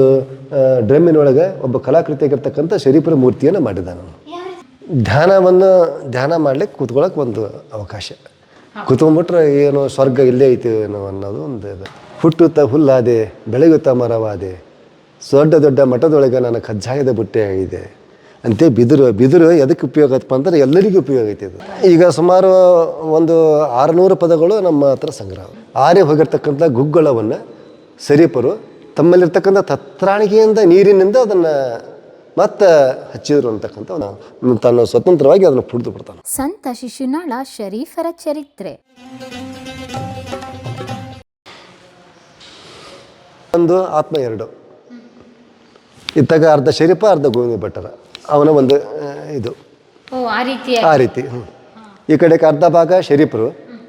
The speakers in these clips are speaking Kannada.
ಒಂದು ಡ್ರಮ್ಮಿನೊಳಗೆ ಒಬ್ಬ ಕಲಾಕೃತಿಯಾಗಿರ್ತಕ್ಕಂಥ ಶರೀಫರ ಮೂರ್ತಿಯನ್ನು ಮಾಡಿದ ನಾನು ಧ್ಯಾನವನ್ನು ಧ್ಯಾನ ಮಾಡ್ಲಿಕ್ಕೆ ಕೂತ್ಕೊಳ್ಳೋಕೆ ಒಂದು ಅವಕಾಶ. ಕೂತ್ಕೊಂಡ್ಬಿಟ್ರೆ ಏನು ಸ್ವರ್ಗ ಇಲ್ಲೇ ಐತಿ ಏನೋ ಅನ್ನೋದು ಒಂದು ಇದು. ಹುಟ್ಟುತ್ತಾ ಹುಲ್ಲಾದೆ ಬೆಳೆಯುತ್ತಾ ಮರವಾದೆ ದೊಡ್ಡ ದೊಡ್ಡ ಮಠದೊಳಗೆ ನನ್ನ ಕಜ್ಜಾಯದ ಬುಟ್ಟೆ ಆಗಿದೆ ಅಂತೆ ಬಿದಿರು ಬಿದಿರು ಎದಕ್ಕೆ ಉಪಯೋಗ ಆಯ್ತಪ್ಪ ಅಂದ್ರೆ ಎಲ್ಲರಿಗೂ ಉಪಯೋಗ ಐತಿ ಇದು. ಈಗ ಸುಮಾರು ಒಂದು ಆರುನೂರು ಪದಗಳು ನಮ್ಮ ಹತ್ರ ಸಂಗ್ರಹ. ಆರೇ ಹೋಗಿರ್ತಕ್ಕಂಥ ಗುಗ್ಗಳವನ್ನು ಸರೀಪರು ತಮ್ಮಲ್ಲಿರ್ತಕ್ಕಂಥ ತತ್ರಾಣಿಕೆಯಿಂದ ನೀರಿನಿಂದ ಅದನ್ನು ಮತ್ತೆ ಹಚ್ಚಿದ್ರು ಅಂತಕ್ಕಂಥ ತನ್ನ ತಾನು ಸ್ವತಂತ್ರವಾಗಿ ಅದನ್ನು ಪುಡಿದು ಬಿಡ್ತಾನೆ. ಸಂತ ಶಿಶುನಾಳ ಶರೀಫರ ಚರಿತ್ರೆ. ಒಂದು ಆತ್ಮ ಎರಡು. ಇತ್ತಾಗ ಅರ್ಧ ಶರೀಫ ಅರ್ಧ ಗೋವಿಂದ ಭಟ್ಟರ. ಅವನ ಒಂದು ಇದು. ಓ ಆ ರೀತಿ. ಈ ಕಡೆಗೆ ಅರ್ಧ ಭಾಗ ಶರೀಫರು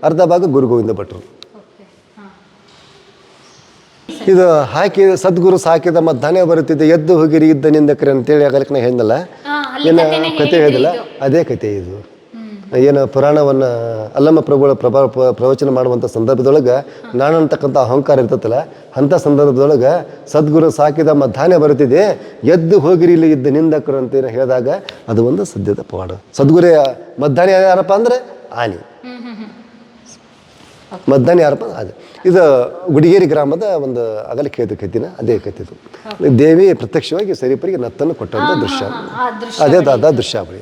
ಅರ್ಧ ಭಾಗ ಗುರು ಗೋವಿಂದ ಭಟ್ರು. ಇದು ಹಾಕಿ ಸದ್ಗುರು ಸಾಕಿದ ಮಧ್ಯಾಹ್ನ ಬರುತ್ತಿದ್ದೆ ಎದ್ದು ಹೋಗಿರಿ ಇದ್ದ ನಿಂದಕ್ರಿ ಅಂತೇಳಿ ಆಗಲಿಕ್ಕೆ ನಾ ಹೇಳಿದ್ನಲ್ಲ ಏನು ಕತೆ ಹೇಳಿದಿಲ್ಲ? ಅದೇ ಕತೆ ಇದು. ಏನು ಪುರಾಣವನ್ನು ಅಲ್ಲಮ್ಮ ಪ್ರಭುಗಳ ಪ್ರಭಾ ಪ್ರ- ಪ್ರವಚನ ಮಾಡುವಂಥ ಸಂದರ್ಭದೊಳಗೆ ನಾನು ಅಂತಕ್ಕಂಥ ಅಹಂಕಾರ ಇರ್ತೈತಲ್ಲ ಅಂಥ ಸಂದರ್ಭದೊಳಗೆ ಸದ್ಗುರು ಸಾಕಿದ ಮಧ್ಯಾಹ್ನ ಬರುತ್ತಿದೆ. ಎದ್ದು ಹೋಗಿರಿ ಇಲ್ಲಿ ಇದ್ದ ನಿಂದಕರು ಅಂತ ಹೇಳಿದಾಗ ಅದು ಒಂದು ಸದ್ಯದ ಪವಾಡ ಸದ್ಗುರು ಮಧ್ಯಾಹ್ನ ಯಾರಪ್ಪ ಅಂದರೆ ಆನಿ. ಮಧ್ಯಾಹ್ನ ಯಾರಪ್ಪ? ಅದು. ಇದು ಗುಡಿಗೇರಿ ಗ್ರಾಮದ ಒಂದು ಅಗಲ ಕತ್ತಿನ ಅದೇ ಕತ್ತಿದು ದೇವಿ ಪ್ರತ್ಯಕ್ಷವಾಗಿ ಸರಿಪರಿಗೆ ನತ್ತನ್ನು ಕೊಟ್ಟಂಥ ದೃಶ್ಯ. ಅದೇ ದಾದ ದೃಶ್ಯಾವಳಿ.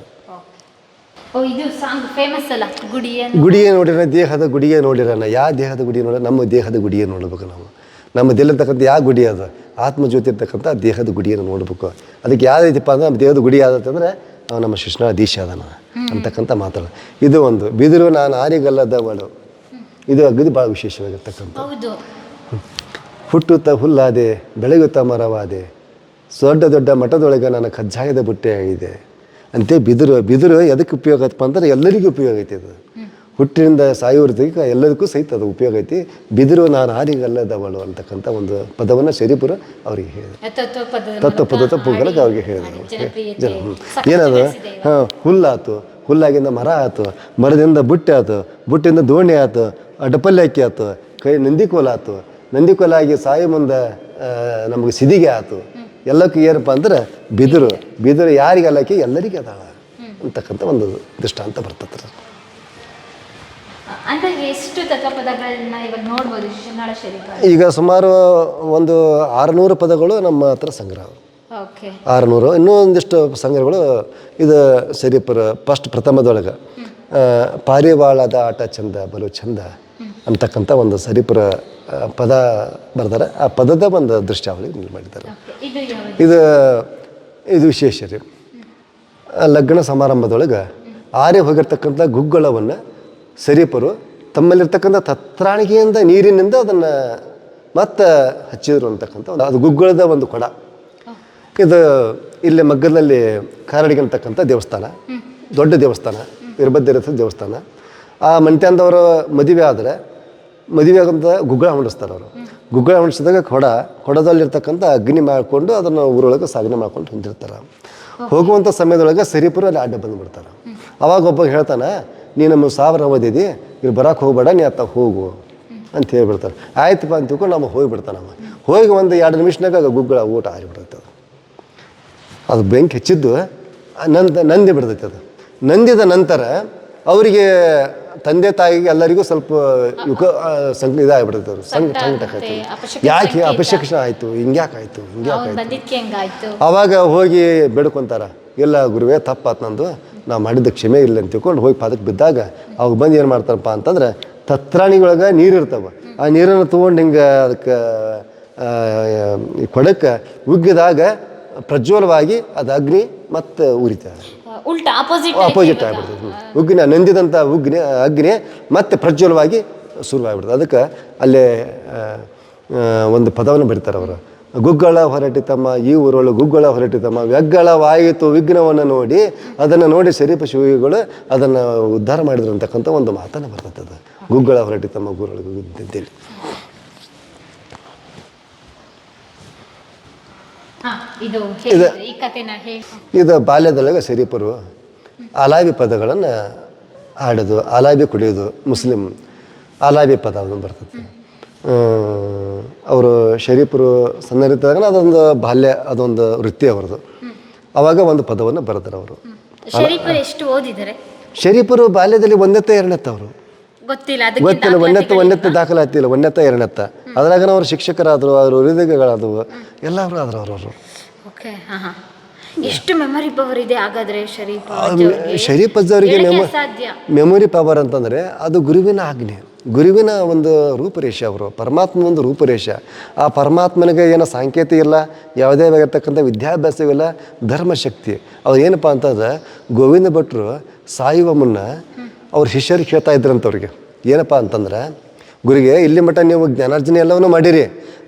ಗುಡಿಗೆ ನೋಡಿರ ದೇಹದ ಗುಡಿಗೆ ನೋಡಿರೋಣ ಯಾವ ದೇಹದ ಗುಡಿ ನೋಡ ನಮ್ಮ ದೇಹದ ಗುಡಿಯೇ ನೋಡ್ಬೇಕು ನಾವು. ನಮ್ಮ ದೇಹದಲ್ಲಿರ್ತಕ್ಕಂಥ ಯಾವ ಗುಡಿ ಅದು? ಆತ್ಮಜ್ಯೋತಿ ಇರ್ತಕ್ಕಂಥ ದೇಹದ ಗುಡಿಯನ್ನು ನೋಡ್ಬೇಕು. ಅದಕ್ಕೆ ಯಾವ ರೀತಿಪ್ಪ ಅಂದ್ರೆ ನಮ್ಮ ದೇಹದ ಗುಡಿ ಆದತ್ತಂದ್ರೆ ಅವ ನಮ್ಮ ಶಿಷ್ಣ ದೀಶ ಅದನ ಅಂತಕ್ಕಂಥ ಮಾತಾಡ ಇದು ಒಂದು. ಬಿದಿರು ನಾನು ಆರಿಗಲ್ಲದವಳು ಇದು ಅಗದಿ ಭಾಳ ವಿಶೇಷವಾಗಿರ್ತಕ್ಕಂಥ. ಹುಟ್ಟುತ್ತಾ ಹುಲ್ಲಾದೆ ಬೆಳೆಯುತ್ತಾ ಮರವಾದೆ ದೊಡ್ಡ ದೊಡ್ಡ ಮಠದೊಳಗೆ ನನ್ನ ಕಜ್ಜಾಯದ ಬುಟ್ಟೆ ಆಗಿದೆ ಅಂತೆ ಬಿದಿರು ಬಿದಿರು ಎದಕ್ಕೆ ಉಪಯೋಗ ಆಯ್ತಪ್ಪ ಅಂದ್ರೆ ಎಲ್ಲರಿಗೂ ಉಪಯೋಗ ಐತಿ ಅದು. ಹುಟ್ಟಿನಿಂದ ಸಾಯುವರ್ತಿಗೆ ಎಲ್ಲದಕ್ಕೂ ಸಹಿತ ಅದು ಉಪಯೋಗ ಐತಿ. ಬಿದಿರು ನಾನು ಹಾರಿಗಲ್ಲದವಳು ಅಂತಕ್ಕಂಥ ಒಂದು ಪದವನ್ನು ಶರೀಪುರ ಅವ್ರಿಗೆ ಹೇಳಿದೆ. ತತ್ವ ಪದ ತಪ್ಪುಗಳಿಗೆ ಅವ್ರಿಗೆ ಹೇಳಿದರು ಹೇಳಿದ್ರು. ಏನದು ಹಾಂ ಹುಲ್ಲಾತು ಹುಲ್ಲಾಗಿಂದ ಮರ ಆಯ್ತು ಮರದಿಂದ ಬುಟ್ಟಿ ಆಯ್ತು ಬುಟ್ಟಿಂದ ದೋಣಿ ಆಯ್ತು ಅಡ್ಡಪಲ್ಲೆ ಅಕ್ಕಿ ಆಯ್ತು ಕೈ ನಂದಿಕೋಲ ಆಯ್ತು ನಂದಿಕೋಲ ಆಗಿ ಸಾಯಿ ಮುಂದೆ ನಮಗೆ ಸಿದಿಗೆ ಆಯ್ತು ಎಲ್ಲಕ್ಕೂ ಏನಪ್ಪ ಅಂದ್ರೆ ಬಿದಿರು. ಬಿದಿರು ಯಾರಿಗೆ ಅಲ್ಲಕ್ಕಿ? ಎಲ್ಲರಿಗೆ ಅದಾಳ ಅಂತಕ್ಕಂಥ ಒಂದು ದೃಷ್ಟಾಂತ ಬರ್ತದೆ ಈಗ ಸುಮಾರು ಒಂದು ಆರುನೂರು ಪದಗಳು ನಮ್ಮ ಹತ್ರ ಸಂಗ್ರಹ. ಆರುನೂರು. ಇನ್ನೂ ಒಂದಿಷ್ಟು ಸಂಗ್ರಹಗಳು ಇದು ಸರಿಪುರ ಫಸ್ಟ್ ಪ್ರಥಮದೊಳಗೆ. ಪಾರಿವಾಳದ ಆಟ ಚಂದ ಬಲು ಚಂದ ಅಂತಕ್ಕಂಥ ಒಂದು ಸರಿಪುರ ಪದ ಬರ್ತಾರೆ ಆ ಪದದ ಒಂದು ದೃಶ್ಯಾವಳಿ ಮಾಡಿದ್ದಾರೆ. ಇದು ಇದು ಇದು ವಿಶೇಷ ರೀ. ಲಗ್ನ ಸಮಾರಂಭದೊಳಗೆ ಆರಿ ಹೋಗಿರ್ತಕ್ಕಂಥ ಗುಗ್ಗಳವನ್ನು ಸರೀಪರು ತಮ್ಮಲ್ಲಿರ್ತಕ್ಕಂಥ ತತ್ರಾಣಿಕೆಯಿಂದ ನೀರಿನಿಂದ ಅದನ್ನು ಮತ್ತೆ ಹಚ್ಚಿದ್ರು ಅಂತಕ್ಕಂಥ ಒಂದು- ಅದು ಗುಗ್ಗಳದ ಒಂದು ಕೊಡ. ಇದು ಇಲ್ಲಿ ಮಗ್ಗದಲ್ಲಿ ಕಾರಡಿಗೆ ಅಂತಕ್ಕಂಥ ದೇವಸ್ಥಾನ. ದೊಡ್ಡ ದೇವಸ್ಥಾನ ವೀರಭದ್ರೇಶ್ವರ ದೇವಸ್ಥಾನ. ಆ ಮಂತ್ಯಾಂದವರು ಮದುವೆ ಆದರೆ, ಮದುವೆ ಆಗಂತ ಗುಗ್ಗಳ ಹೊಂಡಿಸ್ತಾರೆ ಅವರು. ಗುಗ್ಗಳ ಹೊಂಡಿಸಿದಾಗ ಕೊಡ, ಕೊಡದಲ್ಲಿರ್ತಕ್ಕಂಥ ಅಗ್ನಿ ಮಾಡಿಕೊಂಡು ಅದನ್ನು ಊರೊಳಗೆ ಸಾಗಣೆ ಮಾಡ್ಕೊಂಡು ಹೊಂದಿರ್ತಾರೆ. ಹೋಗುವಂಥ ಸಮಯದೊಳಗೆ ಸರಿಪುರ ಅಲ್ಲಿ ಅಡ್ಡ ಬಂದುಬಿಡ್ತಾರೆ. ಅವಾಗ ಒಬ್ಬ ಹೇಳ್ತಾನೆ ನೀ ನಮ್ಮ ಸಾವಿರ ಓದಿದಿ ಇಲ್ಲಿ ಬರೋಕೆ ಹೋಗ್ಬೇಡ, ನೀ ಅತ್ತ ಹೋಗು ಅಂತ ಹೇಳ್ಬಿಡ್ತಾರೆ. ಆಯ್ತಪ್ಪ ಅಂತ ತಿಳ್ಕೊಂಡು ನಮ್ಮ ಹೋಗಿಬಿಡ್ತಾನೆ ಹೋಗಿ ಒಂದು ಎರಡು ನಿಮಿಷನಾಗ ಗುಗ್ಗಳ ಊಟ ಆರಿಬಿಡುತ್ತೆ. ಅದು ಬೆಂಕಿ ಹೆಚ್ಚಿದ್ದು ನಂದ ನಂದಿ ಬಿಡ್ತೈತೆ ಅದು. ನಂದಿದ ನಂತರ ಅವರಿಗೆ ತಂದೆ ತಾಯಿಗೆ ಎಲ್ಲರಿಗೂ ಸ್ವಲ್ಪ ಯುಗ ಸಂಗ ಸಂಕ ಇದಾಗ್ಬಿಡ್ತೈತೆ ಅವರು ಸಂಕ ಸಂಕಟ ಆಯ್ತು. ಯಾಕೆ ಅಪಶಕ್ಷಣ ಆಯಿತು? ಹಿಂಗ್ಯಾಕೆ ಆಯಿತು? ಹಿಂಗ್ಯಾಕೆ ಅವಾಗ ಆಯಿತು? ಆವಾಗ ಹೋಗಿ ಬೇಡ್ಕೊಂತಾರ. ಇಲ್ಲ ಗುರುವೇ ತಪ್ಪಾತು ನಂದು. ನಾವು ಮಾಡಿದ ಕ್ಷಮೆ ಇಲ್ಲ ಅಂತ ತಿಳ್ಕೊಂಡು ಹೋಗಿ ಪಾದಕ್ಕೆ ಬಿದ್ದಾಗ ಅವಾಗ ಬಂದು ಏನು ಮಾಡ್ತಾರಪ್ಪ ಅಂತಂದ್ರೆ ತತ್ರಾಣಿಗಳೊಳಗೆ ನೀರು ಇರ್ತಾವ. ಆ ನೀರನ್ನು ತೊಗೊಂಡು ಹಿಂಗೆ ಅದಕ್ಕೆ ಕೊಡಕ್ಕೆ ಉಗ್ಗಿದಾಗ ಪ್ರಜ್ವಲವಾಗಿ ಅದು ಅಗ್ನಿ ಮತ್ತೆ ಉರಿತದೆ. ಉಲ್ಟಾ ಅಪೋಸಿಟ್ ಅಪೋಸಿಟ್ ಆಗಿಬಿಡ್ತದೆ ಉಗ್ನಿ ಉಗ್ಗಿನ ನಂದಿದಂಥ ಉಗ್ನಿ ಅಗ್ನಿ ಮತ್ತೆ ಪ್ರಜ್ವಲವಾಗಿ ಶುರುವಾಗ್ಬಿಡ್ತದೆ ಅದಕ್ಕೆ ಅಲ್ಲೇ ಒಂದು ಪದವನ್ನು ಬಿಡ್ತಾರೆ ಅವರು. ಗುಗ್ಗಳ ಹೊರಟಿತಮ್ಮ ಈ ಊರೊಳಗೆ ಗುಗ್ಗಳ ಹೊರಟಿತಮ್ಮ ವ್ಯಗ್ಗಳವಾಯಿತು ವಿಘ್ನವನ್ನು ನೋಡಿ ಅದನ್ನು ನೋಡಿ ಶರೀಫ ಶಿವಿಗಳು ಅದನ್ನು ಉದ್ಧಾರ ಮಾಡಿದ್ರು ಅಂತಕ್ಕಂಥ ಒಂದು ಮಾತನ್ನು ಬರ್ತದೆ ಅದು. ಗುಗ್ಗಳ ಹೊರಟಿತಮ್ಮ ಗುರುಗಳು ಅಂತೇಳಿ ಇದು ಇದು ಬಾಲ್ಯದೊಳಗೆ ಶರೀಫರು ಅಲಾಬಿ ಪದಗಳನ್ನು ಹಾಡೋದು ಅಲಾಬಿ ಕುಡಿಯೋದು ಮುಸ್ಲಿಂ ಅಲಾಬಿ ಪದ ಅದನ್ನು ಬರ್ತದೆ. ಅವರು ಶರೀಫರು ಸಣ್ಣರಿದ್ದಾಗ ಅದೊಂದು ಬಾಲ್ಯ ಅದೊಂದು ವೃತ್ತಿ ಅವರದು ಅವಾಗ ಒಂದು ಪದವನ್ನು ಬರೆದರು ಅವರು. ಶರೀಫರು ಬಾಲ್ಯದಲ್ಲಿ ಒಂದೆತ್ತ ಎರಡನೆತ್ತ ಅವರು. ಗೊತ್ತಿಲ್ಲ ಒಂದೆತ್ತ ಒಂದೆತ್ತ ದಾಖಲಾತಿಲ್ಲ ಒಂದೆತ್ತ ಎರಡನೆತ್ತ. ಅದ್ರಾಗ ಅವ್ರು ಶಿಕ್ಷಕರಾದರು ಅವರು ಹೃದಯಗಳಾದವು ಎಲ್ಲರೂ ಆದ್ರು ಅವರು. ಓಕೆ ಹಾ ಎಷ್ಟು ಮೆಮೊರಿ ಪವರ್ ಇದೆ ಹಾಗಾದ್ರೆ ಶರೀಫ್ ಶರೀಫ್ ಅಜ್ಜವರಿಗೆ ಮೆಮ ಮೆಮೊರಿ ಪವರ್ ಅಂತಂದರೆ ಅದು ಗುರುವಿನ ಆಜ್ಞೆ ಗುರುವಿನ ಒಂದು ರೂಪರೇಷೆ ಅವರು ಪರಮಾತ್ಮ ಒಂದು ರೂಪರೇಷೆ. ಆ ಪರಮಾತ್ಮನಿಗೆ ಏನೋ ಸಾಂಕೇತ ಇಲ್ಲ ಯಾವುದೇ ಆಗಿರ್ತಕ್ಕಂಥ ವಿದ್ಯಾಭ್ಯಾಸವಿಲ್ಲ ಧರ್ಮಶಕ್ತಿ. ಅವ್ರು ಏನಪ್ಪ ಅಂತಂದ್ರೆ ಗೋವಿಂದ ಭಟ್ರು ಸಾಯುವ ಮುನ್ನ ಅವ್ರ ಶಿಷ್ಯರಿಗೆ ಹೇಳ್ತಾ ಇದ್ರಂತವ್ರಿಗೆ. ಏನಪ್ಪ ಅಂತಂದ್ರೆ ಗುರಿಗೆ, ಇಲ್ಲಿ ಮಟ್ಟ ನೀವು ಜ್ಞಾನಾರ್ಜನೆ ಎಲ್ಲವನ್ನೂ ಮಾಡಿರಿ.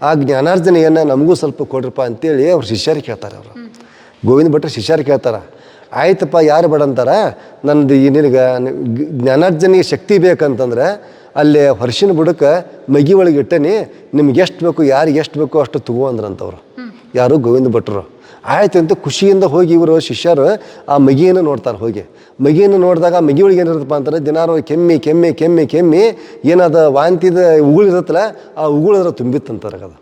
ಆ ಜ್ಞಾನಾರ್ಜನೆಯನ್ನು ನಮಗೂ ಸ್ವಲ್ಪ ಕೊಡ್ರಪ್ಪ ಅಂತೇಳಿ ಅವ್ರು ಶಿಷ್ಯರು ಕೇಳ್ತಾರೆ ಅವರು. ಗೋವಿಂದ ಭಟ್ರು ಶಿಷ್ಯರು ಕೇಳ್ತಾರೆ, ಆಯ್ತಪ್ಪ, ಯಾರು ಬೇಡ ಅಂತಾರ? ನಂದು ಈ ನಿನಗೆ ಜ್ಞಾನಾರ್ಜನೆಗೆ ಶಕ್ತಿ ಬೇಕಂತಂದ್ರೆ ಅಲ್ಲಿ ಹೊರಸಿನ ಬುಡಕ್ಕೆ ಮಗಿ ಒಳಗೆ ಇಟ್ಟನಿ, ನಿಮ್ಗೆ ಎಷ್ಟು ಬೇಕು, ಯಾರಿಗೆ ಎಷ್ಟು ಬೇಕು ಅಷ್ಟು ತಗೋ ಅಂದ್ರಂತವ್ರು. ಯಾರು? ಗೋವಿಂದ ಭಟ್ರು. ಆಯ್ತು ಅಂತ ಖುಷಿಯಿಂದ ಹೋಗಿ ಇವರು ಶಿಷ್ಯರು ಆ ಮಗಿಯನ್ನು ನೋಡ್ತಾರೆ ಹೋಗಿ. ಮಗಿಯನ್ನು ನೋಡಿದಾಗ ಮಗಿಯೊಳಗೆ ಮಗಿ ಒಳಗೆ ಏನಿರುತ್ತಪ್ಪ ಅಂತಂದ್ರೆ ದಿನಾರು ಕೆಮ್ಮಿ ಕೆಮ್ಮಿ ಕೆಮ್ಮಿ ಕೆಮ್ಮಿ ಏನದ ವಾಂತಿದ ಉಗುಳು ಇರುತ್ತಲ್ಲ ಆ ಉಗುಳು ಅದ್ರ ತುಂಬಿತ್ತಂತಾರೆ ಅದು.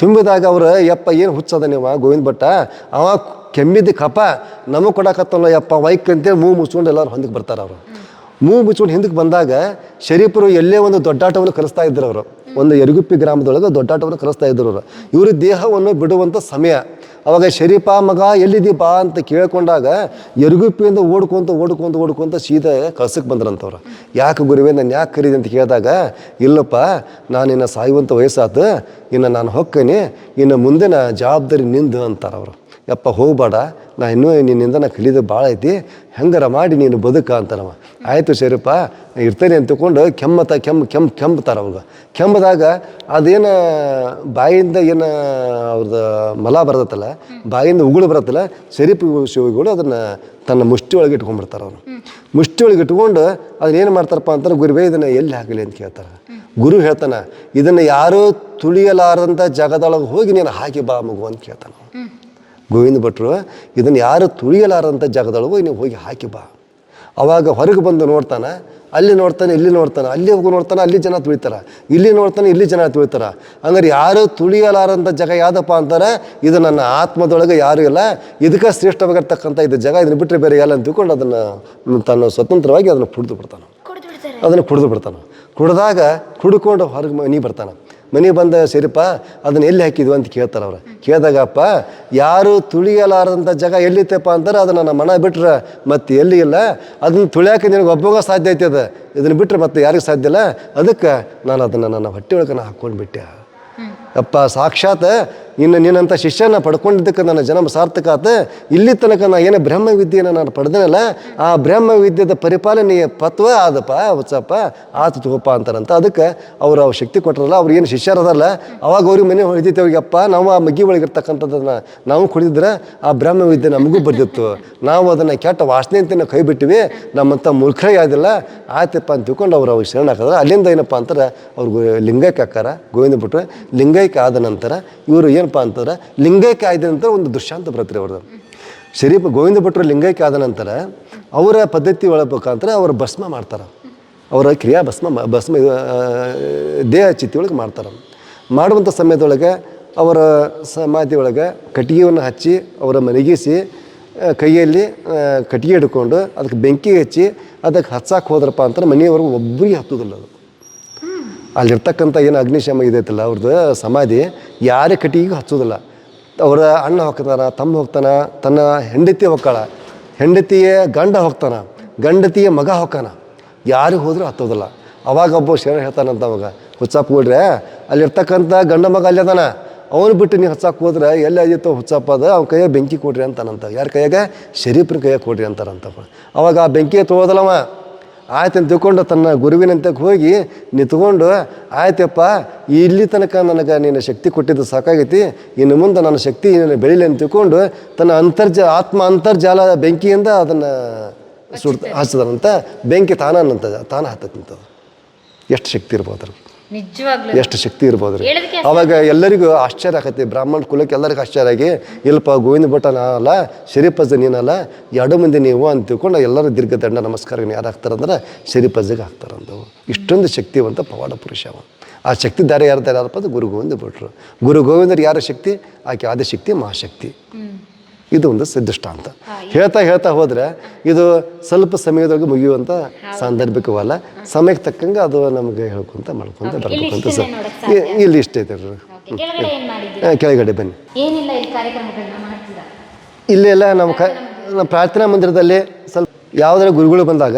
ತುಂಬಿದಾಗ ಅವರು, ಯಪ್ಪ, ಏನು ಹುಚ್ಚದ ನೀವು ಗೋವಿಂದ ಭಟ್ಟ? ಅವ ಕೆಮ್ಮಿದ್ದ ಕಪ ನಮಗೆ ಕೊಡಕತ್ತಲ್ಲ ಯಪ್ಪ, ವೈಕ್ ಅಂತೇಳಿ ಮೂಗು ಮುಚ್ಕೊಂಡು ಎಲ್ಲರೂ ಹೊಂದಕ್ಕೆ ಬರ್ತಾರೆ ಅವರು. ಮೂಗು ಮುಚ್ಕೊಂಡು ಹಿಂದಕ್ಕೆ ಬಂದಾಗ ಶರೀಫರು ಎಲ್ಲೇ ಒಂದು ದೊಡ್ಡಾಟವನ್ನು ಕಲಿಸ್ತಾ ಇದ್ರು ಅವರು. ಒಂದು ಯರಗುಪ್ಪಿ ಗ್ರಾಮದೊಳಗೆ ದೊಡ್ಡಾಟವನ್ನು ಕಲಿಸ್ತಾ ಇದ್ರು ಅವರು. ಇವರು ದೇಹವನ್ನು ಬಿಡುವಂಥ ಸಮಯ. ಅವಾಗ ಶರೀಫ, ಮಗ ಎಲ್ಲಿದ್ದೀ ಬಾ ಅಂತ ಕೇಳ್ಕೊಂಡಾಗ ಯರಿಗುಪ್ಪಿಯಿಂದ ಓಡ್ಕೊಂತ ಓಡ್ಕೊಂತ ಓಡ್ಕೊಂತ ಸೀದಾ ಕಳ್ಸಕ್ಕೆ ಬಂದ್ರಂತವ್ರು. ಯಾಕೆ ಗುರುವೇ, ನಾನು ಯಾಕೆ ಕರೀದಿ ಅಂತ ಕೇಳಿದಾಗ, ಇಲ್ಲಪ್ಪ, ನಾನು ಇನ್ನು ಸಾಯುವಂಥ ವಯಸ್ಸಾತು, ಇನ್ನು ನಾನು ಹೊಕ್ಕನಿ, ಇನ್ನು ಮುಂದಿನ ಜವಾಬ್ದಾರಿ ನಿಂದು ಅಂತಾರೆ ಅವರು ಯಪ್ಪ ಹೋಗ್ಬೇಡ. ನಾ ಇನ್ನೂ ನಿನ್ನಿಂದ ನಾ ಕಲಿಯೋದು ಭಾಳ ಐತಿ. ಹೆಂಗಾರ ಮಾಡಿ ನೀನು ಬದುಕ ಅಂತಾರವ. ಆಯಿತು ಸರಿಪ್ಪ ಇರ್ತೇನೆ ಅಂತ ತಿಳ್ಕೊಂಡು ಕೆಮ್ಮತ ಕೆಮ್ಮ ಕೆಮ್ಮ ಕೆಂಬ್ತಾರೆ ಅವಾಗ. ಕೆಮ್ಮದಾಗ ಅದೇನು ಬಾಯಿಂದ ಏನು ಅವ್ರದ್ದು ಮಲ ಬರ್ತೈತಲ್ಲ ಬಾಯಿಂದ ಉಗುಳು ಬರುತ್ತಲ್ಲ ಶರೀಫ್ ಶಿವಗಳು ಅದನ್ನು ತನ್ನ ಮುಷ್ಟಿ ಒಳಗೆ ಇಟ್ಕೊಂಡ್ಬಿಡ್ತಾರೆ ಅವನು ಮುಷ್ಟಿ ಒಳಗೆ ಇಟ್ಕೊಂಡು ಅದನ್ನೇನು ಮಾಡ್ತಾರಪ್ಪ ಅಂತಾರೆ ಗುರುವೇ ಇದನ್ನು ಎಲ್ಲಿ ಹಾಕಲಿ ಅಂತ ಕೇಳ್ತಾರೆ. ಗುರು ಹೇಳ್ತಾನೆ ಇದನ್ನು ಯಾರೂ ತುಳಿಯಲಾರದಂಥ ಜಾಗದೊಳಗೆ ಹೋಗಿ ನೀನು ಹಾಕಿ ಬಾ ಮಗು ಅಂತ ಕೇಳ್ತಾನೆ. ಗೋವಿಂದ ಭಟ್ರು ಇದನ್ನು ಯಾರು ತುಳಿಯಲಾರಂಥ ಜಾಗದೊಳಗೆ ನೀವು ಹೋಗಿ ಹಾಕಿ ಬಾ. ಅವಾಗ ಹೊರಗೆ ಬಂದು ನೋಡ್ತಾನೆ ಅಲ್ಲಿ ನೋಡ್ತಾನೆ ಇಲ್ಲಿ ನೋಡ್ತಾನೆ ಅಲ್ಲಿ ಹೋಗಿ ನೋಡ್ತಾನೆ ಅಲ್ಲಿ ಜನ ತುಳಿತಾರೆ. ಇಲ್ಲಿ ನೋಡ್ತಾನೆ ಇಲ್ಲಿ ಜನ ತುಳಿತಾರೆ. ಹಂಗಾರೆ ಯಾರು ತುಳಿಯಲಾರಂಥ ಜಾಗ ಯಾವುದಪ್ಪ ಅಂತಾರೆ ಇದು ನನ್ನ ಆತ್ಮದೊಳಗೆ ಯಾರೂ ಇಲ್ಲ ಇದಕ್ಕೆ ಶ್ರೇಷ್ಠವಾಗಿರ್ತಕ್ಕಂಥ ಇದು ಜಾಗ ಇದನ್ನು ಬಿಟ್ಟರೆ ಬೇರೆ ಎಲ್ಲ ಅಂತ ತಿಳ್ಕೊಂಡು ಅದನ್ನು ತನ್ನ ಸ್ವತಂತ್ರವಾಗಿ ಅದನ್ನು ಕುಡಿದು ಬಿಡ್ತಾನೆ. ಅದನ್ನು ಕುಡಿದು ಬಿಡ್ತಾನೆ. ಕುಡಿದಾಗ ಕುಡ್ಕೊಂಡು ಹೊರಗೆ ಮನೆ ಬರ್ತಾನೆ. ಮನೆ ಬಂದ ಸರಿಪ್ಪ ಅದನ್ನ ಎಲ್ಲಿ ಹಾಕಿದ್ವಿ ಅಂತ ಕೇಳ್ತಾರೆ ಅವ್ರು. ಕೇಳಿದಾಗಪ್ಪ ಯಾರು ತುಳಿಯಲಾರದಂಥ ಜಾಗ ಎಲ್ಲಿತ್ತಪ್ಪ ಅಂತಾರೆ ಅದನ್ನು ನಮ್ಮ ಮನ ಬಿಟ್ರೆ ಮತ್ತೆ ಎಲ್ಲಿ ಇಲ್ಲ. ಅದನ್ನ ತುಳಿಯಾಕೆ ನಿನಗೆ ಒಬ್ಬಗ ಸಾಧ್ಯ ಐತೆ ಅದು. ಇದನ್ನು ಬಿಟ್ಟರೆ ಮತ್ತೆ ಯಾರಿಗೂ ಸಾಧ್ಯ ಇಲ್ಲ. ಅದಕ್ಕೆ ನಾನು ಅದನ್ನು ನನ್ನ ಹೊಟ್ಟೆ ಒಳಗೆ ನಾನು ಹಾಕ್ಕೊಂಡು ಬಿಟ್ಟೆ ಅಪ್ಪ ಸಾಕ್ಷಾತ್ ಇನ್ನು ನಿನ್ನಂಥ ಶಿಷ್ಯನ ಪಡ್ಕೊಂಡಿದ್ದಕ್ಕೆ ನನ್ನ ಜನ್ಮ ಸಾರ್ಥಕ ಆತ. ಇಲ್ಲಿ ತನಕ ನಾ ಏನು ಬ್ರಹ್ಮ ವಿದ್ಯೆಯನ್ನು ನಾನು ಪಡೆದನಲ್ಲ, ಆ ಬ್ರಹ್ಮ ವಿದ್ಯೆದ ಪರಿಪಾಲನೆಯ ಪತ್ವ ಆದಪ್ಪ ಉತ್ಸಪ್ಪ ಆತು ತಗೋಪ ಅಂತಾರಂತ. ಅದಕ್ಕೆ ಅವರು ಅವ್ರ ಶಕ್ತಿ ಕೊಟ್ಟರಲ್ಲ ಅವ್ರು ಏನು ಶಿಷ್ಯರದಲ್ಲ, ಅವಾಗ ಅವ್ರಿಗೆ ಮನೆ ಹೊಳಿತೈತೆವ್ರಿಗಪ್ಪ ನಾವು ಆ ಮಗ್ಗಿ ಒಳಗಿರ್ತಕ್ಕಂಥದ್ದನ್ನು ನಾವು ಕುಡಿದ್ರೆ ಆ ಬ್ರಹ್ಮ ವಿದ್ಯೆ ನಮಗೂ ಬರ್ದಿತ್ತು. ನಾವು ಅದನ್ನು ಕೆಟ್ಟ ವಾಸನೆ ಅಂತ ಕೈ ಬಿಟ್ಟಿವಿ, ನಮ್ಮಂಥ ಮೂರ್ಖರೇ ಆದಿಲ್ಲ ಆಯ್ತಪ್ಪ ಅಂತ ತಿಳ್ಕೊಂಡು ಅವ್ರು ಅವ್ರಿಗೆ ಶರಣ ಹಾಕಿದ್ರೆ. ಅಲ್ಲಿಂದ ಏನಪ್ಪ ಅಂತಾರೆ ಅವ್ರಿಗೆ ಲಿಂಗೈಕ್ಯ ಹಾಕಾರ ಗೋವಿಂದ ಬಿಟ್ಟರೆ ಲಿಂಗೈಕ್ಯ ಆದ ನಂತರ ಇವರು ಏನಪ್ಪ ಅಂತಂದ್ರೆ ಲಿಂಗೈಕ್ಯ ಆಯ್ದ ನಂತರ ಒಂದು ದೃಶ್ಯಾಂತ ಬರುತ್ತೆ ಅವ್ರದ್ದು. ಶರೀಫ್ ಗೋವಿಂದ ಭಟ್ರು ಲಿಂಗೈಕ್ಯ ಆದ ನಂತರ ಅವರ ಪದ್ಧತಿ ಒಳಬೇಕಂದ್ರೆ ಅವರು ಭಸ್ಮ ಮಾಡ್ತಾರೆ. ಅವರ ಕ್ರಿಯಾ ಭಸ್ಮ ಭಸ್ಮ ದೇಹ ಚಿತ್ತಿ ಒಳಗೆ ಮಾಡ್ತಾರೆ. ಮಾಡುವಂಥ ಸಮಯದೊಳಗೆ ಅವರ ಸಮಾಧಿ ಒಳಗೆ ಕಟ್ಟಿಗೆಯನ್ನು ಹಚ್ಚಿ ಅವರ ಮಲಗಿಸಿ ಕೈಯಲ್ಲಿ ಕಟ್ಟಿಗೆ ಹಿಡ್ಕೊಂಡು ಅದಕ್ಕೆ ಬೆಂಕಿ ಹಚ್ಚಿ ಅದಕ್ಕೆ ಹಚ್ಚಾಕೆ ಹೋದ್ರಪ್ಪ ಅಂತಂದ್ರೆ ಮನೆಯವ್ರಿಗೆ ಒಬ್ಬರಿಗೆ ಹತ್ತೋದಿಲ್ಲ ಅದು. ಅಲ್ಲಿರ್ತಕ್ಕಂಥ ಏನು ಅಗ್ನಿಶಮ ಇದೈತಲ್ಲ ಅವ್ರದ್ದು ಸಮಾಧಿ ಯಾರೇ ಕಟ್ಟಿಗೆ ಹಚ್ಚೋದಿಲ್ಲ ಅವರ ಅಣ್ಣ ಹೋಗ್ತಾನ, ತಮ್ಮ ಹೋಗ್ತಾನ, ತನ್ನ ಹೆಂಡತಿ ಹೊಕ್ಕಾಳ ಹೆಂಡತಿಯ ಗಂಡ ಹೋಗ್ತಾನ, ಗಂಡತಿಯ ಮಗ ಹೋಗ್ತಾನ ಯಾರಿಗೆ ಹೋದರೂ ಹತ್ತೋದಿಲ್ಲ ಅವಾಗ ಒಬ್ಬ ಶರಣ ಹೇಳ್ತಾನಂತ ಅವಾಗ, ಹುಚ್ಚಪ್ಪ ಕೊಡ್ರೆ ಅಲ್ಲಿರ್ತಕ್ಕಂಥ ಗಂಡ ಮಗ ಅಲ್ಲಿ ಅವನು ಬಿಟ್ಟು ನೀವು ಹಚ್ಚಾಕ್ ಹೋದ್ರೆ, ಎಲ್ಲಿ ಆಗಿತ್ತು ಹುಚ್ಚಪ್ಪ ಅದು, ಅವ್ನ ಕೈಯಾಗ ಬೆಂಕಿ ಕೊಡ್ರಿ ಅಂತಾನಂತ. ಯಾರ ಕೈಯಾಗ? ಶರೀಫ್ರ ಕೈಯಾಗ ಕೊಡ್ರಿ ಅಂತಾರಂತ ಅವಾಗ. ಆ ಬೆಂಕಿ ತೊಗೊದಲ್ಲವ ಆಯ್ತು ಅಂತ ತಿಳ್ಕೊಂಡು ತನ್ನ ಗುರುವಿನಂತೆ ಹೋಗಿ ನಿಂತ್ಕೊಂಡು ಆಯ್ತಪ್ಪ ಇಲ್ಲಿ ತನಕ ನನಗೆ ನೀನು ಶಕ್ತಿ ಕೊಟ್ಟಿದ್ದು ಸಾಕಾಗೈತಿ. ಇನ್ನು ಮುಂದೆ ನನ್ನ ಶಕ್ತಿ ನೀನು ಬೆಳಿಲಿ ಅಂತ ತಿಳ್ಕೊಂಡು ತನ್ನ ಅಂತರ್ಜ ಆತ್ಮ ಅಂತರ್ಜಾಲ ಬೆಂಕಿಯಿಂದ ಅದನ್ನು ಸುಡ್ತ ಹಚ್ಚದಂತ ಬೆಂಕಿ ತಾನಂತ ತಾನ ಹತ್ತಂತ ಎಷ್ಟು ಶಕ್ತಿ ಇರ್ಬೋದು ಎಷ್ಟು ಶಕ್ತಿ ಇರ್ಬೋದು ರೀ. ಅವಾಗ ಎಲ್ಲರಿಗೂ ಆಶ್ಚರ್ಯ ಆಕತಿ. ಬ್ರಾಹ್ಮಣ ಕುಲಕ್ಕೆ ಎಲ್ಲರಿಗೂ ಆಶ್ಚರ್ಯ ಆಗಿ ಇಲ್ಪ ಗೋವಿಂದ ಭಟ್ಟ ನಾನಲ್ಲ ಶರೀಪಜ್ ನೀನಲ್ಲ ಎರಡು ಮಂದಿ ನೀವು ಅಂತ ತಿಳ್ಕೊಂಡು ಎಲ್ಲರೂ ದೀರ್ಘ ದಂಡ ನಮಸ್ಕಾರ ಯಾರು ಹಾಕ್ತಾರಂದ್ರೆ ಶರೀಫಜ್ಜಗೆ ಹಾಕ್ತಾರಂದು ಇಷ್ಟೊಂದು ಶಕ್ತಿವಂತ ಪವಾಡ ಪುರುಷ ಅವ. ಆ ಶಕ್ತಿ ದಾರಿ ಯಾರ್ದಾರ ಯಾರಪ್ಪ ಅದು ಗುರು ಗೋವಿಂದ ಭಟ್ರು. ಗುರು ಗೋವಿಂದರು ಯಾರ ಶಕ್ತಿ? ಆಕೆ ಆದಿಶಕ್ತಿ ಮಹಾಶಕ್ತಿ. ಇದು ಒಂದು ಸಿದ್ಧಾಂತ ಹೇಳ್ತಾ ಹೇಳ್ತಾ ಹೋದರೆ ಇದು ಸ್ವಲ್ಪ ಸಮಯದೊಳಗೆ ಮುಗಿಯುವಂಥ ಸಾಂದರ್ಭಿಕವಲ್ಲ. ಸಮಯಕ್ಕೆ ತಕ್ಕಂಗೆ ಅದು ನಮಗೆ ಹೇಳ್ಕೊಂತ ಮಾಡ್ಕೊಂತ ಬರ್ಬೇಕಂತ ಸರ್. ಇಲ್ಲಿ ಇಷ್ಟ ಕೆಳಗಡೆ ಬನ್ನಿ. ಇಲ್ಲೆಲ್ಲ ನಮ್ಮ ಕ ನಮ್ಮ ಪ್ರಾರ್ಥನಾ ಮಂದಿರದಲ್ಲಿ ಸ್ವಲ್ಪ ಯಾವುದರ ಗುರುಗಳು ಬಂದಾಗ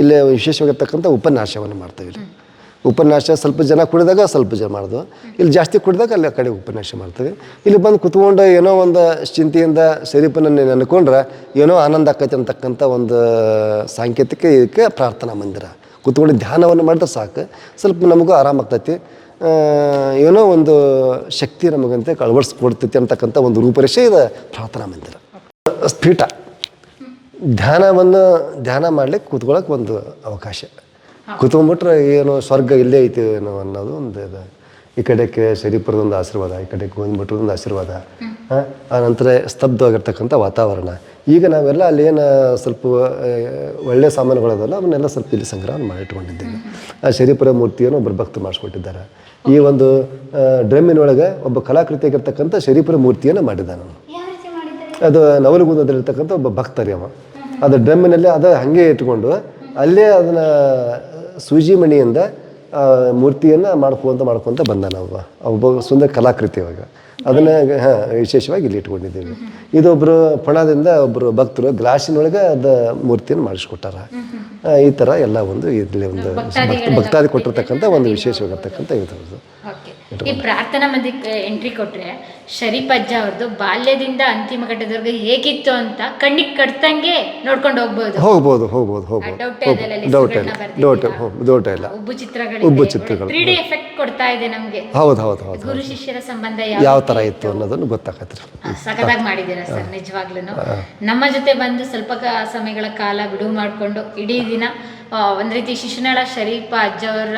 ಇಲ್ಲಿ ವಿಶೇಷವಾಗಿರ್ತಕ್ಕಂಥ ಉಪನ್ಯಾಸವನ್ನು ಮಾಡ್ತೇವೆ ಉಪನ್ಯಾಸ ಸ್ವಲ್ಪ ಜನ ಕುಡಿದಾಗ ಸ್ವಲ್ಪ ಜನ ಮಾಡೋದು. ಇಲ್ಲಿ ಜಾಸ್ತಿ ಕುಡಿದಾಗ ಅಲ್ಲಿ ಆ ಕಡೆ ಉಪನ್ಯಾಸ ಮಾಡ್ತೀವಿ. ಇಲ್ಲಿ ಬಂದು ಕುತ್ಕೊಂಡು ಏನೋ ಒಂದು ಚಿಂತೆಯಿಂದ ಶರೀಫನನ್ನು ನೆನ್ಕೊಂಡ್ರೆ ಏನೋ ಆನಂದ ಆಕೈತೆ ಅಂತಕ್ಕಂಥ ಒಂದು ಸಾಂಕೇತಿಕ ಇದಕ್ಕೆ ಪ್ರಾರ್ಥನಾ ಮಂದಿರ. ಕುತ್ಕೊಂಡು ಧ್ಯಾನವನ್ನು ಮಾಡಿದ್ರೆ ಸಾಕು. ಸ್ವಲ್ಪ ನಮಗೂ ಆರಾಮ ಆಗ್ತೈತಿ. ಏನೋ ಒಂದು ಶಕ್ತಿ ನಮಗಂತೆ ಅಳವಡಿಸ್ಕೊಡ್ತೈತಿ ಅಂತಕ್ಕಂಥ ಒಂದು ರೂಪರೇಷೆ ಇದು ಪ್ರಾರ್ಥನಾ ಮಂದಿರ. ಸ್ಫೀಟ. ಧ್ಯಾನವನ್ನು ಧ್ಯಾನ ಮಾಡಲಿಕ್ಕೆ ಕೂತ್ಕೊಳ್ಳೋಕೆ ಒಂದು ಅವಕಾಶ. ಕೂತ್ಕೊಂಡ್ಬಿಟ್ರೆ ಏನು ಸ್ವರ್ಗ ಇಲ್ಲೇ ಐತಿ ಏನೋ ಅನ್ನೋದು ಒಂದು ಇದು. ಈ ಕಡೆಗೆ ಶರೀಪುರದ ಒಂದು ಆಶೀರ್ವಾದ ಈ ಕಡೆಗೆ ಒಂದು ಆಶೀರ್ವಾದ. ಆ, ನಂತರ ಸ್ತಬ್ಧವಾಗಿರ್ತಕ್ಕಂಥ ವಾತಾವರಣ. ಈಗ ನಾವೆಲ್ಲ ಅಲ್ಲಿ ಏನು ಸ್ವಲ್ಪ ಒಳ್ಳೆಯ ಸಾಮಾನುಗಳದಲ್ಲ ಅವನ್ನೆಲ್ಲ ಸ್ವಲ್ಪ ಇಲ್ಲಿ ಸಂಗ್ರಹ ಮಾಡಿಟ್ಕೊಂಡಿದ್ದೇವೆ ಆ ಶರೀಪುರ ಮೂರ್ತಿಯನ್ನು ಒಬ್ಬರು ಭಕ್ತ ಮಾಡಿಸ್ಕೊಟ್ಟಿದ್ದಾರೆ. ಈ ಒಂದು ಡ್ರಮ್ಮಿನೊಳಗೆ ಒಬ್ಬ ಕಲಾಕೃತಿಯಾಗಿರ್ತಕ್ಕಂಥ ಶರೀಪುರ ಮೂರ್ತಿಯನ್ನು ಮಾಡಿದ್ದಾನೆ ಅದು ನವಲಗುಂದದಲ್ಲಿರ್ತಕ್ಕಂಥ ಒಬ್ಬ ಭಕ್ತರಿ ಅವ. ಅದು ಡ್ರಮ್ಮಿನಲ್ಲಿ ಅದು ಹಾಗೆ ಇಟ್ಕೊಂಡು ಅಲ್ಲೇ ಅದನ್ನು ಸೂಜಿ ಮಣಿಯಿಂದ ಮೂರ್ತಿಯನ್ನು ಮಾಡ್ಕೊಂತ ಮಾಡ್ಕೊಂತ ಬಂದ ನಾವು. ಒಬ್ಬ ಸುಂದರ ಕಲಾಕೃತಿ ಅವಾಗ ಅದನ್ನು ಹಾಂ ವಿಶೇಷವಾಗಿ ಇಲ್ಲಿ ಇಟ್ಕೊಂಡಿದ್ದೀವಿ. ಇದೊಬ್ಬರು ಪಣದಿಂದ ಒಬ್ಬರು ಭಕ್ತರು ಗ್ಲಾಸಿನೊಳಗೆ ಅದು ಮೂರ್ತಿಯನ್ನು ಮಾಡಿಸ್ಕೊಟ್ಟಾರ. ಈ ಥರ ಎಲ್ಲ ಒಂದು ಇಲ್ಲಿ ಒಂದು ಭಕ್ತ- ಭಕ್ತಾದಿ ಕೊಟ್ಟಿರ್ತಕ್ಕಂಥ ಒಂದು ವಿಶೇಷವಾಗಿರ್ತಕ್ಕಂಥ ಇದು ಪ್ರಾರ್ಥನಾ ಎಂಟ್ರಿ ಕೊಟ್ರೆ ಶರೀಫ್ ಅಜ್ಜ ಅವ್ರದ್ದು ಬಾಲ್ಯದಿಂದ ಅಂತಿಮ ಘಟ್ಟದವರೆಗೆ ಹೇಗಿತ್ತು ಅಂತ ಕಣ್ಣಿಗೆ ಕಟ್ತಂಗೆ ನೋಡ್ಕೊಂಡು ಹೋಗ್ಬೋದು. ಹೋಗ್ಬೋದು ಹೋಗ್ಬೋದು ಹೋಗ್ಬೋದು. ಡೌಟ್ ಇಲ್ಲ. ಡೌಟ್ ಡೌಟ್ ಇಲ್ಲ. ಉಬ್ಬು ಚಿತ್ರಗಳು ಉಬ್ಬು ಚಿತ್ರಗಳು. ತ್ರೀ ಡಿ ಎಫೆಕ್ಟ್ ಕೊಡ್ತಾ ಇದೆ ನಮಗೆ. ಹೌದು ಹೌದು ಹೌದು ಗುರು ಶಿಷ್ಯರ ಸಂಬಂಧ ಯಾವ ತರ ಇತ್ತು ಅನ್ನೋದನ್ನು ಗೊತ್ತಾಗತ್ತೆ. ಸಕದಾಗಿ ಸಖತ್ತಾಗಿ ಮಾಡಿದ್ದೀರಾ ಸರ್ ನಿಜವಾಗ್ಲೂ ನಮ್ಮ ಜೊತೆ ಬಂದು ಸ್ವಲ್ಪ ಸಮಯಗಳ ಕಾಲ ಬಿಡುವು ಮಾಡಿಕೊಂಡು ಇಡೀ ದಿನ ಒಂದ್ ರೀತಿ ಶಿಶುನಾಳ ಶರೀಫ ಅಜ್ಜವರ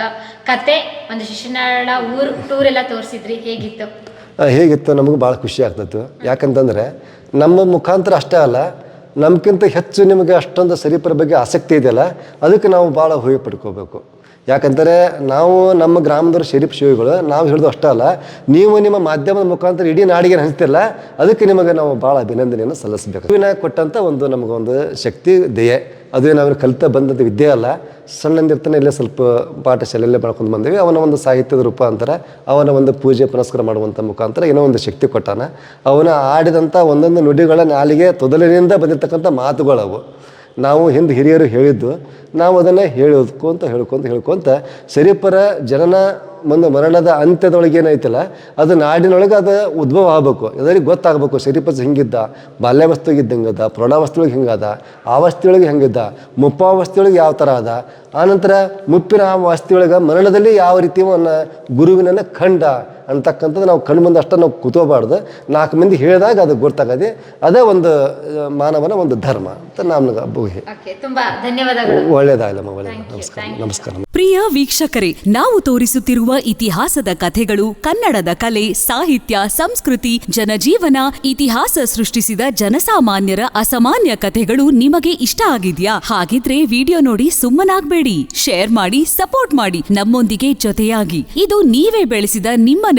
ಕತೆ ಒಂದು ಶಿಶುನಾಳ ಊರು ಟೂರ್ ಎಲ್ಲ ತೋರಿಸಿದ್ರಿ ಹೇಗಿತ್ತು? ಹೇಗಿತ್ತು ನಮಗೆ ಭಾಳ ಖುಷಿ ಆಗ್ತಿತ್ತು. ಯಾಕಂತಂದರೆ ನಮ್ಮ ಮುಖಾಂತರ ಅಷ್ಟೇ ಅಲ್ಲ ನಮ್ಗಿಂತ ಹೆಚ್ಚು ನಿಮಗೆ ಅಷ್ಟೊಂದು ಸರಿಪರ ಬಗ್ಗೆ ಆಸಕ್ತಿ ಇದೆಯಲ್ಲ, ಅದಕ್ಕೆ ನಾವು ಭಾಳ ಹೋಗಿ ಪಡ್ಕೋಬೇಕು. ಯಾಕಂದರೆ ನಾವು ನಮ್ಮ ಗ್ರಾಮದವ್ರ ಶರೀಫ್ ಶಿವಿಗಳು, ನಾವು ಹಿಡಿದು ಅಷ್ಟೇ ಅಲ್ಲ, ನೀವು ನಿಮ್ಮ ಮಾಧ್ಯಮದ ಮುಖಾಂತರ ಇಡೀ ನಾಡಿಗೆ ಹಂಚ್ತಿಲ್ಲ, ಅದಕ್ಕೆ ನಿಮಗೆ ನಾವು ಭಾಳ ಅಭಿನಂದನೆಯನ್ನು ಸಲ್ಲಿಸಬೇಕು. ಕೊಟ್ಟಂಥ ಒಂದು ನಮಗೊಂದು ಶಕ್ತಿ, ದಯೆ. ಅದೇ ನಾವು ಕಲಿತಾ ಬಂದಂಥ ವಿದ್ಯೆ ಅಲ್ಲ. ಸಣ್ಣಂದಿರ್ತಾನೆ ಇಲ್ಲೇ ಸ್ವಲ್ಪ ಪಾಠಶಾಲೆಯಲ್ಲೇ ಮಾಡ್ಕೊಂಡು ಬಂದೇವಿ. ಅವನ ಒಂದು ಸಾಹಿತ್ಯದ ರೂಪಾಂತರ, ಅವನ ಒಂದು ಪೂಜೆ ಪುನಸ್ಕಾರ ಮಾಡುವಂಥ ಮುಖಾಂತರ ಏನೋ ಒಂದು ಶಕ್ತಿ ಕೊಟ್ಟಾನ. ಅವನ ಆಡಿದಂಥ ಒಂದೊಂದು ನುಡಿಗಳ ನಾಲಿಗೆ ತೊದಲಿನಿಂದ ಬಂದಿರತಕ್ಕಂಥ ಮಾತುಗಳವು. ನಾವು ಹಿಂದೆ ಹಿರಿಯರು ಹೇಳಿದ್ದು, ನಾವು ಅದನ್ನು ಹೇಳೋದ್ಕೊಂತ ಹೇಳ್ಕೊಂತ ಹೇಳ್ಕೊಂತ ಸರಿಪರ ಜನನ ಒಂದು ಮರಣದ ಅಂತ್ಯದೊಳಗೆ ಏನೈತಲ್ಲ ಅದು ನಾಡಿನೊಳಗೆ ಅದು ಉದ್ಭವ ಆಗಬೇಕು. ಎಲ್ಲರಿಗೆ ಗೊತ್ತಾಗಬೇಕು ಶರೀಪಸ್ ಹಿಂಗಿದ್ದ, ಬಾಲ್ಯಾವಸ್ಥೆಗೆ ಹಿಂಗದ ಪ್ರೌಢಾವಸ್ಥೆಯೊಳಗೆ ಹಿಂಗದ, ಆವಸ್ಥೆಯೊಳಗೆ ಹೆಂಗಿದ್ದ, ಮುಪ್ಪಾವಸ್ಥೆಯೊಳಗೆ ಯಾವ ಥರ ಅದ ಆನಂತರ ಮುಪ್ಪಿನ ಅವಸ್ಥೆಯೊಳಗೆ ಮರಣದಲ್ಲಿ ಯಾವ ರೀತಿ ಒಂದು ಗುರುವಿನನ್ನು ಕಂಡ ಅಂತಕ್ಕಂಥದ್ದು ನಾವು ಕಣ್ಣು ಮುಂದೆ ಅಷ್ಟೇ ನಾವು ಕೂತ್ಕೋಬಾರ್ದು. ನಾಲ್ಕು ಮಂದಿ ಹೇಳಿದಾಗ ಅದು ಗೊತ್ತಾಗದೆ ಅದೇ ಒಂದು ಮಾನವನ ಒಂದು ಧರ್ಮ ಅಂತ ನಮ್ಗೆ ಊಹೆ ಓಕೆ ತುಂಬಾ ಧನ್ಯವಾದಗಳು. ಒಳ್ಳೇದಾಗಲಮ್ಮ ಒಳ್ಳೇದು ನಮಸ್ಕಾರ. ನಮಸ್ಕಾರ. ಪ್ರಿಯ ವೀಕ್ಷಕರೇ ನಾವು ತೋರಿಸುತ್ತಿರುವ ಇತಿಹಾಸದ ಕಥೆಗಳು ಕನ್ನಡದ ಕಲೆ ಸಾಹಿತ್ಯ ಸಂಸ್ಕೃತಿ ಜನಜೀವನ ಇತಿಹಾಸ ಸೃಷ್ಟಿಸಿದ ಜನಸಾಮಾನ್ಯರ ಅಸಾಮಾನ್ಯ ಕಥೆಗಳು ನಿಮಗೆ ಇಷ್ಟ ಆಗಿದೆಯಾ? ಹಾಗಿದ್ರೆ ವಿಡಿಯೋ ನೋಡಿ ಸುಮ್ಮನಾಗ್ಬೇಡಿ. ಶೇರ್ ಮಾಡಿ ಸಪೋರ್ಟ್ ಮಾಡಿ. ನಮ್ಮೊಂದಿಗೆ ಜೊತೆಯಾಗಿ. ಇದು ನೀವೇ ಬೆಳೆಸಿದ ನಿಮ್ಮ